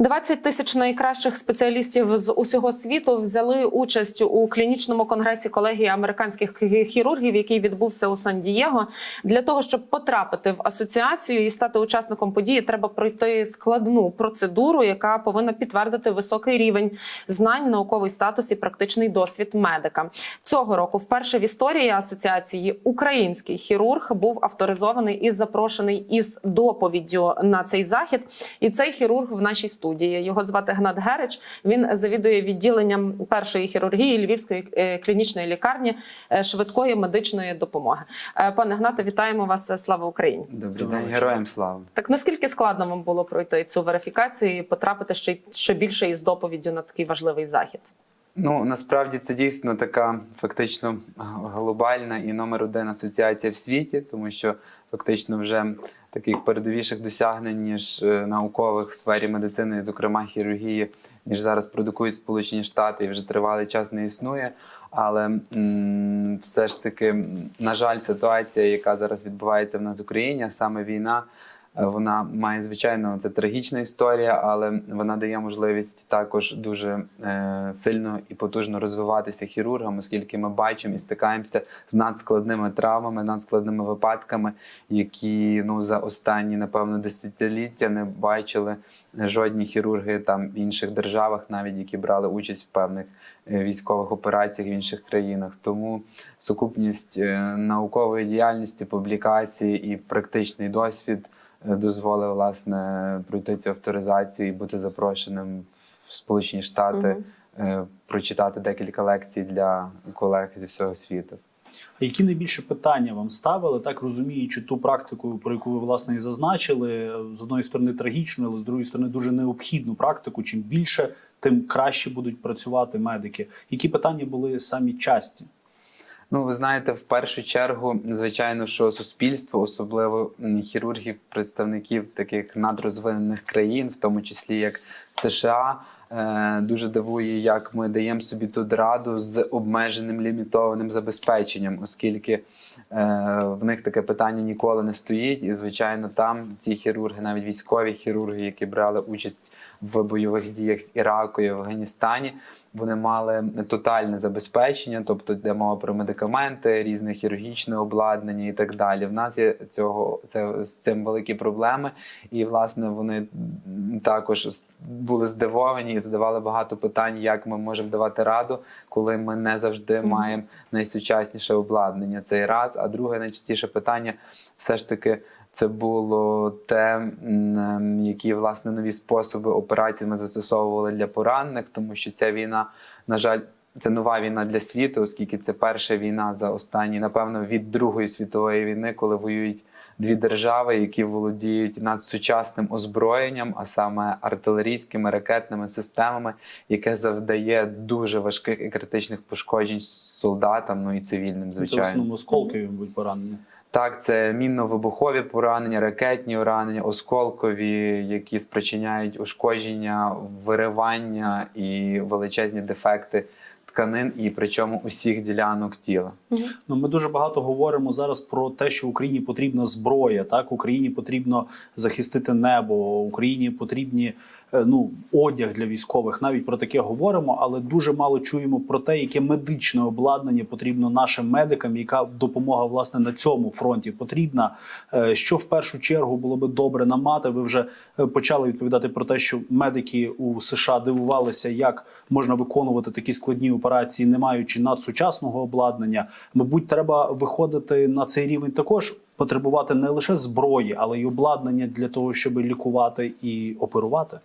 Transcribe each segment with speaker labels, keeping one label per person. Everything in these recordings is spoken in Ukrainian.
Speaker 1: 20 тисяч найкращих спеціалістів з усього світу взяли участь у клінічному конгресі колегії американських хірургів, який відбувся у Сан-Дієго. Для того щоб потрапити в асоціацію і стати учасником події, треба пройти складну процедуру, яка повинна підтвердити високий рівень знань, науковий статус і практичний досвід медика. Цього року вперше в історії асоціації український хірург був авторизований і запрошений із доповіддю на цей захід. І цей хірург в нашій студії. Його звати Гнат Герич. Він завідує відділенням першої хірургії Львівської е, клінічної лікарні е, швидкої медичної допомоги. Е, Пане Гнате, вітаємо вас. Слава Україні!
Speaker 2: Добрий день, героям слава.
Speaker 1: Так наскільки складно вам було пройти цю верифікацію і потрапити ще, ще більше із доповіддю на такий важливий захід?
Speaker 2: Ну насправді це дійсно така фактично глобальна і номер один асоціація в світі, тому що фактично вже таких передовіших досягнень ніж е, наукових в сфері медицини, зокрема хірургії, ніж зараз продукують Сполучені Штати, і вже тривалий час не існує. Але все ж таки, на жаль, ситуація, яка зараз відбувається в нас в Україні, а саме війна. Е, Вона має звичайно це трагічна історія, але вона дає можливість також дуже е, сильно і потужно розвиватися хірургам, оскільки ми бачимо і стикаємося з надскладними травмами, надскладними випадками, які ну за останні напевно десятиліття не бачили жодні хірурги там в інших державах, навіть які брали участь в певних е, військових операціях в інших країнах. Тому сукупність наукової діяльності, публікації і практичний досвід дозволив власне пройти цю авторизацію і бути запрошеним в Сполучені Штати, е, прочитати декілька лекцій для колег зі всього світу.
Speaker 3: А які найбільше питання вам ставили, так розуміючи ту практику, про яку ви власне і зазначили, з одної сторони трагічну, але з другої сторони дуже необхідну практику. Чим більше, тим краще будуть працювати медики. Які питання були самі часті?
Speaker 2: Ну, ви знаєте, в першу чергу, звичайно, що суспільство, особливо хірургів, представників таких надрозвинених країн, в тому числі як США, е, дуже дивує, як ми даємо собі тут раду з обмеженим лімітованим забезпеченням, оскільки е, в них таке питання ніколи не стоїть. І, звичайно, там ці хірурги, навіть військові хірурги, які брали участь в бойових діях в Іраку і Афганістані, вони мали тотальне забезпечення, тобто йде мова про медикаменти, різне хірургічне обладнання і так далі. В нас є цього це з цим великі проблеми, і власне вони також були здивовані і задавали багато питань, як ми можемо давати раду, коли ми не завжди маємо найсучасніше обладнання. Це раз. А друге найчастіше питання все ж таки. Це було те, які власне нові способи операцій ми застосовували для поранених, тому що ця війна, на жаль, це нова війна для світу, оскільки це перша війна за останні, напевно, від Другої світової війни, коли воюють дві держави, які володіють надсучасним озброєнням, а саме артилерійськими ракетними системами, яке завдає дуже важких і критичних пошкоджень солдатам, ну і цивільним,
Speaker 3: Це в
Speaker 2: звичайно.
Speaker 3: основному осколкові будуть поранені.
Speaker 2: Так, це мінно-вибухові поранення, ракетні поранення, осколкові, які спричиняють ушкодження, виривання і величезні дефекти тканин, і причому усіх ділянок тіла.
Speaker 3: Ну, ми дуже багато говоримо зараз про те, що Україні потрібна зброя. Так, Україні потрібно захистити небо, Україні потрібні ну одяг для військових. Навіть про таке говоримо, але дуже мало чуємо про те, яке медичне обладнання потрібно нашим медикам, яка допомога власне на цьому фронті потрібна. Е, Що в першу чергу було би добре нам мати. Ви вже е, почали відповідати про те, що медики у США дивувалися, як можна виконувати такі складні операції, не маючи надсучасного обладнання. Мабуть, треба виходити на цей рівень також. Потребувати не лише зброї, але й обладнання для того, щоб лікувати і оперувати.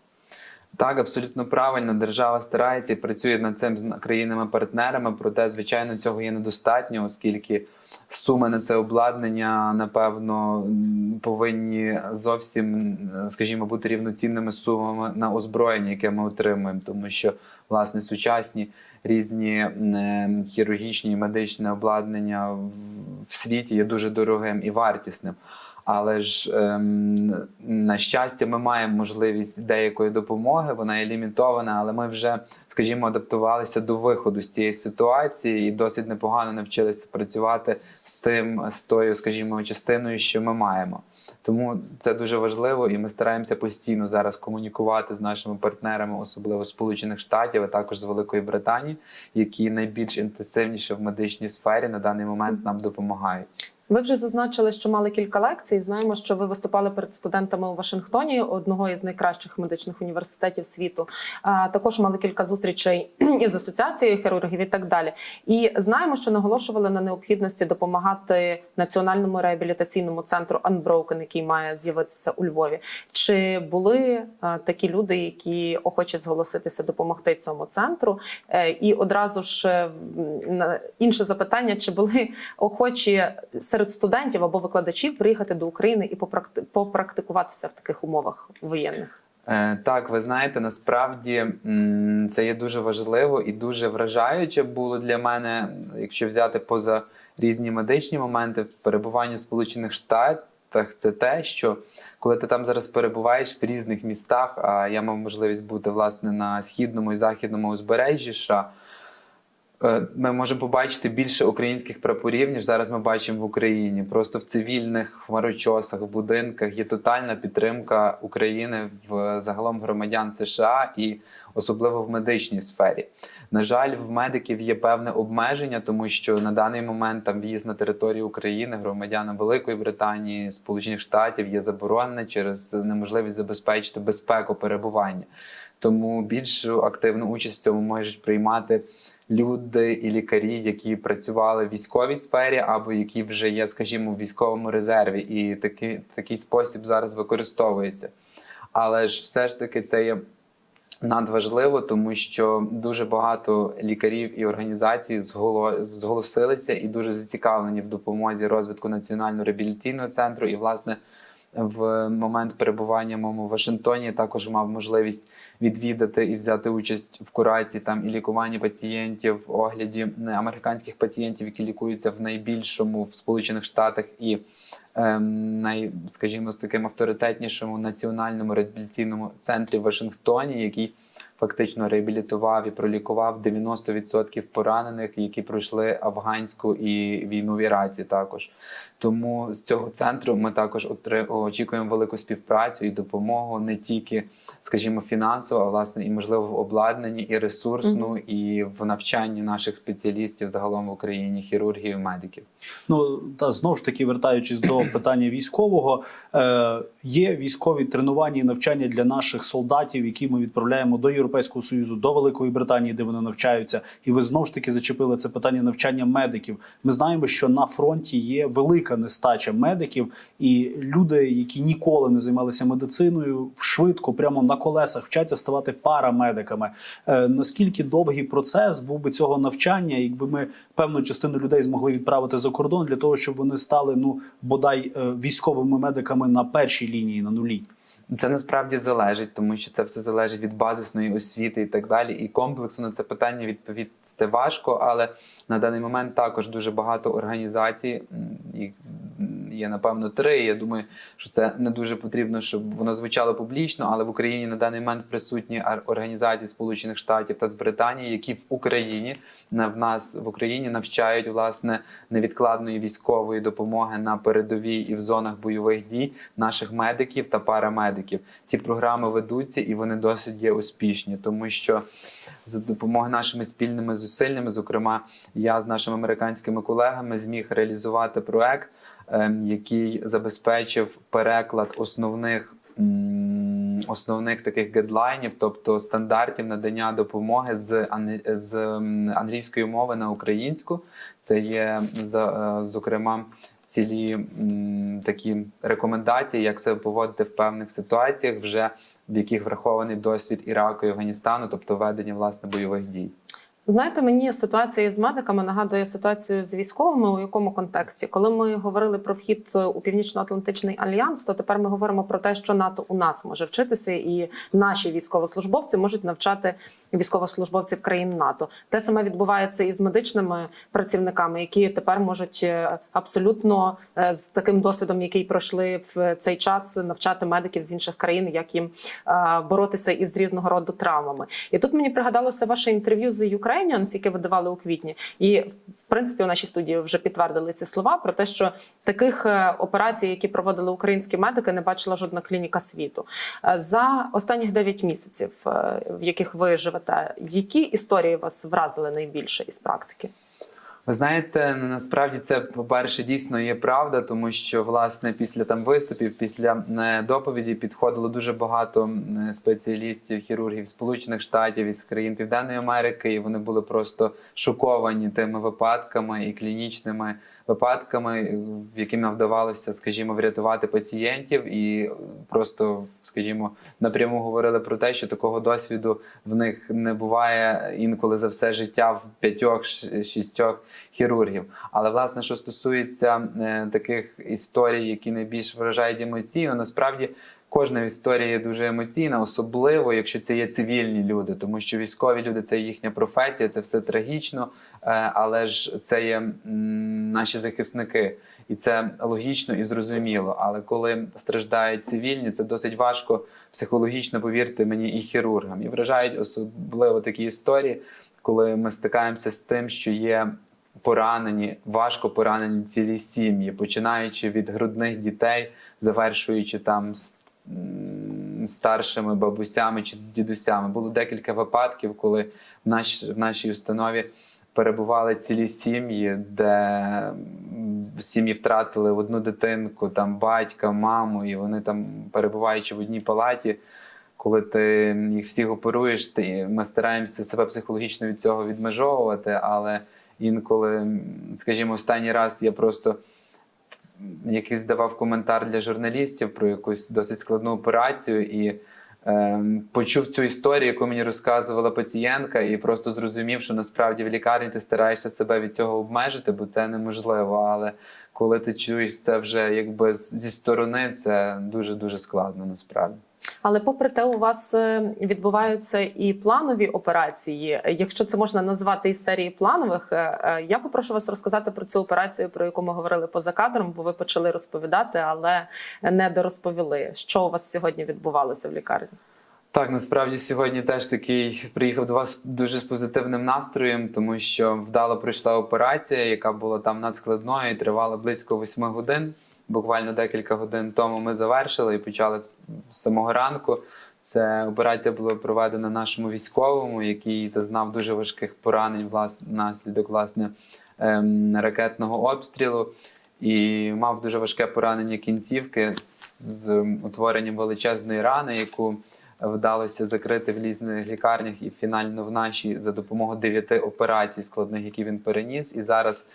Speaker 2: Так, абсолютно правильно. Держава старається і працює над цим з країнами-партнерами. Проте, звичайно, цього є недостатньо, оскільки суми на це обладнання, напевно, повинні зовсім, скажімо, бути рівноцінними сумами на озброєння, яке ми отримуємо, тому що власне сучасні різні е, хірургічні і медичне обладнання в, в світі є дуже дорогим і вартісним. Але ж ем, на щастя, ми маємо можливість деякої допомоги. Вона є лімітована, але ми вже, скажімо, адаптувалися до виходу з цієї ситуації і досить непогано навчилися працювати з тим, з тою, скажімо, частиною, що ми маємо. Тому це дуже важливо, і ми стараємося постійно зараз комунікувати з нашими партнерами, особливо Сполучених Штатів, а також з Великої Британії, які найбільш інтенсивніше в медичній сфері на даний момент нам допомагають.
Speaker 1: Ви вже зазначили, що мали кілька лекцій. Знаємо, що ви виступали перед студентами у Вашингтоні, одного із найкращих медичних університетів світу. А також мали кілька зустрічей із асоціацією хірургів і так далі. І знаємо, що наголошували на необхідності допомагати національному реабілітаційному центру Unbroken, який має з'явитися у Львові. Чи були такі люди, які охочі зголоситися допомогти цьому центру? Е, І одразу ж інше запитання: чи були охочі серед студентів або викладачів приїхати до України і попракти- попрактикуватися в таких умовах воєнних?
Speaker 2: Е, Так, ви знаєте, насправді це є дуже важливо і дуже вражаюче було для мене, якщо взяти поза різні медичні моменти, перебування в Сполучених Штатах, це те, що коли ти там зараз перебуваєш в різних містах, а я мав можливість бути власне на східному і західному узбережжі США. Е, Ми можемо побачити більше українських прапорів, ніж зараз ми бачимо в Україні. Просто в цивільних хмарочосах, будинках є тотальна підтримка України в загалом громадян США і особливо в медичній сфері. На жаль, в медиків є певне обмеження, тому що на даний момент там в'їзд на територію України громадянам Великої Британії, Сполучених Штатів є заборонене через неможливість забезпечити безпеку перебування. Тому більш активну участь в цьому можуть приймати люди і лікарі, які працювали в військовій сфері, або які вже є, скажімо, в військовому резерві, і такий, такий спосіб зараз використовується. Але ж все ж таки це є надважливо, тому що дуже багато лікарів і організацій зголосилися і дуже зацікавлені в допомозі розвитку національного реабілітаційного центру. І, власне, в момент перебування моєму в Вашингтоні. Також мав можливість відвідати і взяти участь в курації там і лікуванні пацієнтів, огляді е, американських пацієнтів, які лікуються в найбільшому в Сполучених Штатах і ем, най, скажімо, з таким авторитетнішому національному реабілітаційному центрі в Вашингтоні, який фактично реабілітував і пролікував 90% поранених, які пройшли афганську і війну в Іраці також. Тому з цього центру ми також очікуємо велику співпрацю і допомогу не тільки, скажімо, фінансово, а власне і можливо в обладнанні, і ресурсну, і в навчанні наших спеціалістів загалом в Україні, хірургів і медиків.
Speaker 3: Ну та знову ж таки, вертаючись до питання військового, е, є військові тренування і навчання для наших солдатів, які ми відправляємо до Європейського союзу, до Великої Британії, де вони навчаються. І ви знову ж таки зачепили це питання навчання медиків. Ми знаємо, що на фронті є велика нестача медиків, і люди, які ніколи не займалися медициною, швидко, прямо на колесах вчаться ставати парамедиками. Е, наскільки довгий процес був би цього навчання, якби ми певну частину людей змогли відправити за кордон для того, щоб вони стали ну бодай е, військовими медиками на першій лінії на нулі.
Speaker 2: Це насправді залежить, тому що це все залежить від базисної освіти і так далі. І комплексно на це питання відповісти важко, але на даний момент також дуже багато організацій. м, є напевно три. Я думаю, що це не дуже потрібно, щоб воно звучало публічно, але в Україні на даний момент присутні організації Сполучених Штатів та з Британії, які в Україні в нас в Україні навчають власне невідкладної військової допомоги на передовій і в зонах бойових дій наших медиків та парамедиків. Ці програми ведуться і вони досить є успішні, тому що за допомогою нашими спільними зусиллями, зокрема, я з нашими американськими колегами зміг реалізувати проект, який забезпечив переклад основних. Основних таких гедлайнів, тобто стандартів надання допомоги з, з англійської мови на українську. Це є е, зокрема цілі такі рекомендації, як себе поводити в певних ситуаціях, вже в яких врахований досвід Іраку і Афганістану, тобто ведення власне бойових дій.
Speaker 1: Знаєте, мені ситуація з медиками нагадує ситуацію з військовими. У якому контексті, коли ми говорили про вхід у північно-атлантичний альянс, то тепер ми говоримо про те, що НАТО у нас може вчитися, і наші військовослужбовці можуть навчати військовослужбовців країн НАТО. Те саме відбувається і з медичними працівниками, які тепер можуть е, абсолютно е, з таким досвідом, який пройшли в цей час, навчати медиків з інших країн, як їм е, боротися із різного роду травмами. І тут мені пригадалося ваше інтерв'ю з Ukraine Ukrainians, яке видавали у квітні, і в принципі у нашій студії вже підтвердили ці слова про те, що таких е, операцій, які проводили українські медики, не бачила жодна клініка світу. Е, За останніх 9 місяців, е, в яких ви живете, які історії вас вразили найбільше із практики?
Speaker 2: Ви знаєте, насправді це, по-перше, дійсно є правда, тому що власне після там виступів, після е, доповіді підходило дуже багато спеціалістів, хірургів Сполучених Штатів із країн Південної Америки, і вони були просто шоковані тими випадками і клінічними випадками, в яким нам вдавалося, скажімо, врятувати пацієнтів, і просто, скажімо, напряму говорили про те, що такого досвіду в них не буває інколи за все життя в п'ятьох шістьох хірургів. Але власне, що стосується е, таких історій, які найбільш вражають емоційно, насправді. Кожна історія дуже емоційна, особливо якщо це є цивільні люди, тому що військові люди це їхня професія, це все трагічно, е, але ж це є наші захисники, і це логічно і зрозуміло. Але коли страждають цивільні, це досить важко психологічно, повірте мені, і хірургам. І вражають особливо такі історії, коли ми стикаємося з тим, що є поранені, важко поранені цілі сім'ї, починаючи від грудних дітей, завершуючи там старшими бабусями чи дідусями. Було декілька випадків, коли в, наш, в нашій установі перебували цілі сім'ї, де сім'ї втратили одну дитинку, там батька, маму, і вони там, перебуваючи в одній палаті, коли ти їх всіх оперуєш, ти, ми стараємося себе психологічно від цього відмежовувати, але інколи, скажімо, останній раз я просто якийсь давав коментар для журналістів про якусь досить складну операцію і ем, почув цю історію, яку мені розказувала пацієнтка, і просто зрозумів, що насправді в лікарні ти стараєшся себе від цього обмежити, бо це неможливо. Але коли ти чуєш це вже якби зі сторони, це дуже дуже складно насправді.
Speaker 1: Але попри те, у вас е, відбуваються і планові операції. Якщо це можна назвати із серії планових, е, е, я попрошу вас розказати про цю операцію, про яку ми говорили поза кадром, бо ви почали розповідати, але не дорозповіли, що у вас сьогодні відбувалося в лікарні.
Speaker 2: Так, насправді сьогодні теж такий приїхав до вас дуже з позитивним настроєм, тому що вдало пройшла операція, яка була там надскладною і тривала близько восьми годин. Буквально декілька годин тому ми завершили і почали самого ранку. Це операція була проведена нашому військовому, який зазнав дуже важких поранень власне, наслідок власне ем, ракетного обстрілу і мав дуже важке поранення кінцівки з, з утворенням величезної рани, яку вдалося закрити в різних лікарнях і фінально в нашій за допомогою дев'яти операцій складних, які він переніс. І зараз,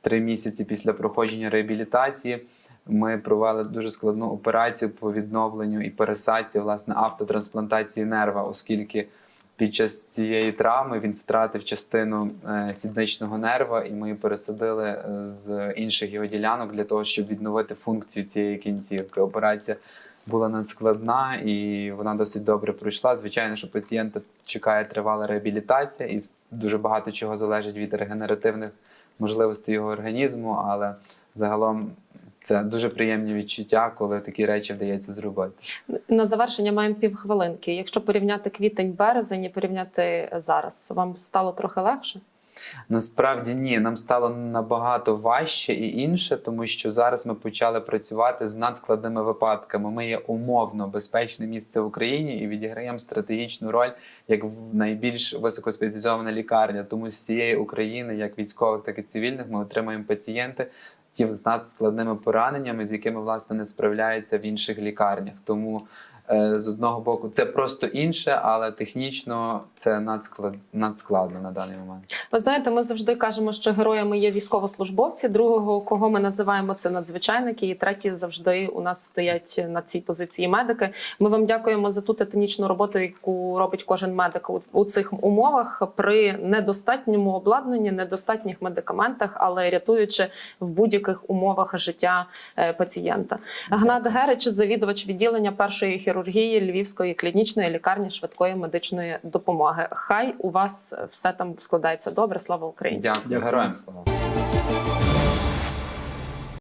Speaker 2: три місяці після проходження реабілітації, ми провели дуже складну операцію по відновленню і пересадці власне автотрансплантації нерва, оскільки під час цієї травми він втратив частину е, сідничного нерва, і ми пересадили е, з інших його ділянок для того, щоб відновити функцію цієї кінцівки. Операція була надскладна і вона досить добре пройшла. Звичайно, що пацієнта чекає тривала реабілітація, і дуже багато чого залежить від регенеративних можливостей його організму, але загалом. Це дуже приємні відчуття, коли такі речі вдається зробити.
Speaker 1: На завершення маємо півхвилинки. Якщо порівняти квітень, березень і порівняти зараз, вам стало трохи легше?
Speaker 2: Насправді ні, нам стало набагато важче і інше, тому що зараз ми почали працювати з надскладними випадками. Ми є умовно безпечне місце в Україні і відіграємо стратегічну роль як найбільш високоспеціалізована лікарня. Тому з цієї України, як військових, так і цивільних, ми отримуємо пацієнти. З надскладними пораненнями, з якими власне не справляються в інших лікарнях. Тому з одного боку це просто інше, але технічно це надсклад... надскладно на даний момент.
Speaker 1: Ви знаєте, ми завжди кажемо, що героями є військовослужбовці. Другого, кого ми називаємо, це надзвичайники. І треті завжди у нас стоять на цій позиції медики. Ми вам дякуємо за ту титанічну роботу, яку робить кожен медик у, цих умовах при недостатньому обладнанні, недостатніх медикаментах, але рятуючи в будь-яких умовах життя е, пацієнта. Гнат Герич, завідувач відділення першої хірургії Львівської клінічної лікарні швидкої медичної допомоги. Хай у вас все там складається добре. Слава Україні!
Speaker 2: Дякую,
Speaker 3: Дякую.
Speaker 2: героям слава.